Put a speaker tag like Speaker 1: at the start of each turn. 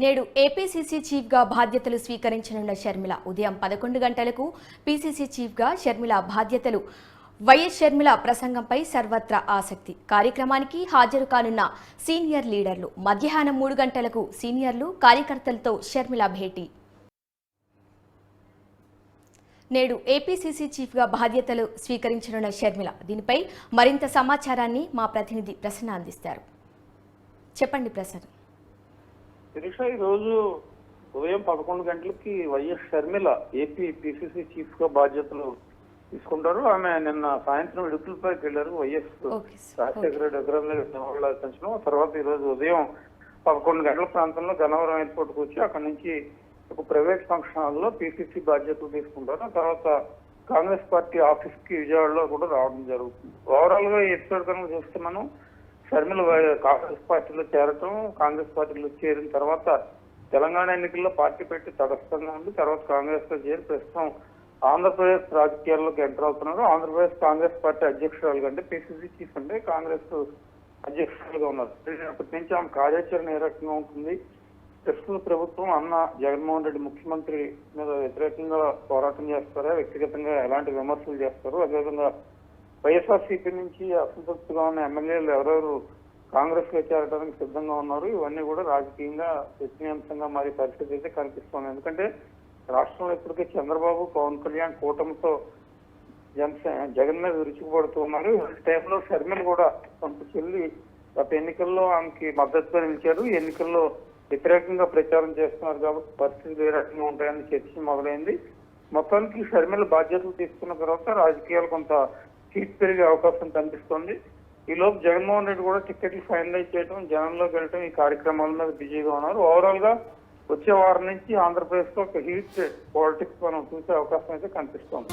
Speaker 1: నేడు ఏపీసీసీ చీఫ్గా బాధ్యతలు స్వీకరించనున్న షర్మిల. ఉదయం పదకొండు గంటలకు పీసీసీ చీఫ్గా షర్మిల బాధ్యతలు. వైఎస్ షర్మిల ప్రసంగంపై సర్వత్రా ఆసక్తి. కార్యక్రమానికి హాజరు కానున్న సీనియర్ లీడర్లు. మధ్యాహ్నం మూడు గంటలకు సీనియర్లు కార్యకర్తలతో షర్మిల భేటీ. నేడు ఏపీసీసీ చీఫ్గా బాధ్యతలు స్వీకరించనున్న షర్మిల. దీనిపై మరింత సమాచారాన్ని మా ప్రతినిధి ప్రసన్న అందిస్తారు. చెప్పండి ప్రసన్న.
Speaker 2: శిరీష ఈ రోజు ఉదయం పదకొండు గంటలకి వైఎస్ షర్మిల ఏపీ పిసిసి చీఫ్గా బాధ్యతలు తీసుకుంటారు. ఆమె నిన్న సాయంత్రం ఇడుపులపైకి వెళ్ళారు. వైఎస్. రాజశేఖర రెడ్డి దగ్గర పెంచడం తర్వాత ఈ రోజు ఉదయం పదకొండు గంటల ప్రాంతంలో గన్నవరం ఎయిర్పోర్ట్కు వచ్చి అక్కడి నుంచి ఒక ప్రైవేట్ ఫంక్షన్ హాల్లో పిసిసి బాధ్యతలు తీసుకుంటారు. తర్వాత కాంగ్రెస్ పార్టీ ఆఫీస్కి విజయవాడలో కూడా రావడం జరుగుతుంది. ఓవరాల్గా ఎపిసోడ్ కనుక చూస్తే మనం షర్మిల కాంగ్రెస్ పార్టీలో చేరటం కాంగ్రెస్ పార్టీలో చేరిన తర్వాత తెలంగాణ ఎన్నికల్లో పార్టీ పెట్టి తటస్థంగా ఉంది తర్వాత కాంగ్రెస్లో చేరి ప్రస్తుతం ఆంధ్రప్రదేశ్ రాజకీయాల్లోకి ఎంటర్ అవుతున్నారు. ఆంధ్రప్రదేశ్ కాంగ్రెస్ పార్టీ అధ్యక్షురాలు కంటే పిసిసి చీఫ్ అంటే కాంగ్రెస్ అధ్యక్షురాలుగా ఉన్నారు. అప్పటి నుంచి ఆమె కార్యాచరణ ఏ రకంగా ఉంటుంది? ప్రస్తుత ప్రభుత్వం అన్న జగన్మోహన్ రెడ్డి ముఖ్యమంత్రి మీద వ్యతిరేకంగా పోరాటం చేస్తారా? వ్యక్తిగతంగా ఎలాంటి విమర్శలు చేస్తారు? అదేవిధంగా వైఎస్ఆర్సీపీ నుంచి అసంతృప్తిగా ఉన్న ఎమ్మెల్యేలు ఎవరెవరు కాంగ్రెస్లో చేరడానికి సిద్ధంగా ఉన్నారు ఇవన్నీ కూడా రాజకీయంగా చర్చనీయాంశంగా మారి పరిస్థితి అయితే కనిపిస్తోంది ఎందుకంటే రాష్ట్రంలో ఇప్పటికే చంద్రబాబు పవన్ కళ్యాణ్ కూటమితో జనసేన జగన్ మీద రుచిపడుతూ ఉన్నారు. టైంలో షర్మిల కూడా కొంత చెల్లి గత ఎన్నికల్లో ఆమెకి మద్దతుగా నిలిచారు ఎన్నికల్లో వ్యతిరేకంగా ప్రచారం చేస్తున్నారు కాబట్టి పరిస్థితులు ఏ రకంగా ఉంటాయని చర్చ మొదలైంది. మొత్తానికి షర్మిల బాధ్యతలు తీసుకున్న తర్వాత రాజకీయాలు కొంత సీట్ పెరిగే అవకాశం కనిపిస్తోంది. ఈలోపు జగన్మోహన్ రెడ్డి కూడా టికెట్లు ఫైనలైజ్ చేయడం జనంలోకి వెళ్ళడం ఈ కార్యక్రమాల మీద బిజీగా ఉన్నారు. ఓవరాల్గా వచ్చే వారం నుంచి ఆంధ్రప్రదేశ్లో ఒక హీట్ పాలిటిక్స్ మనం చూసే అవకాశం అయితే కనిపిస్తోంది.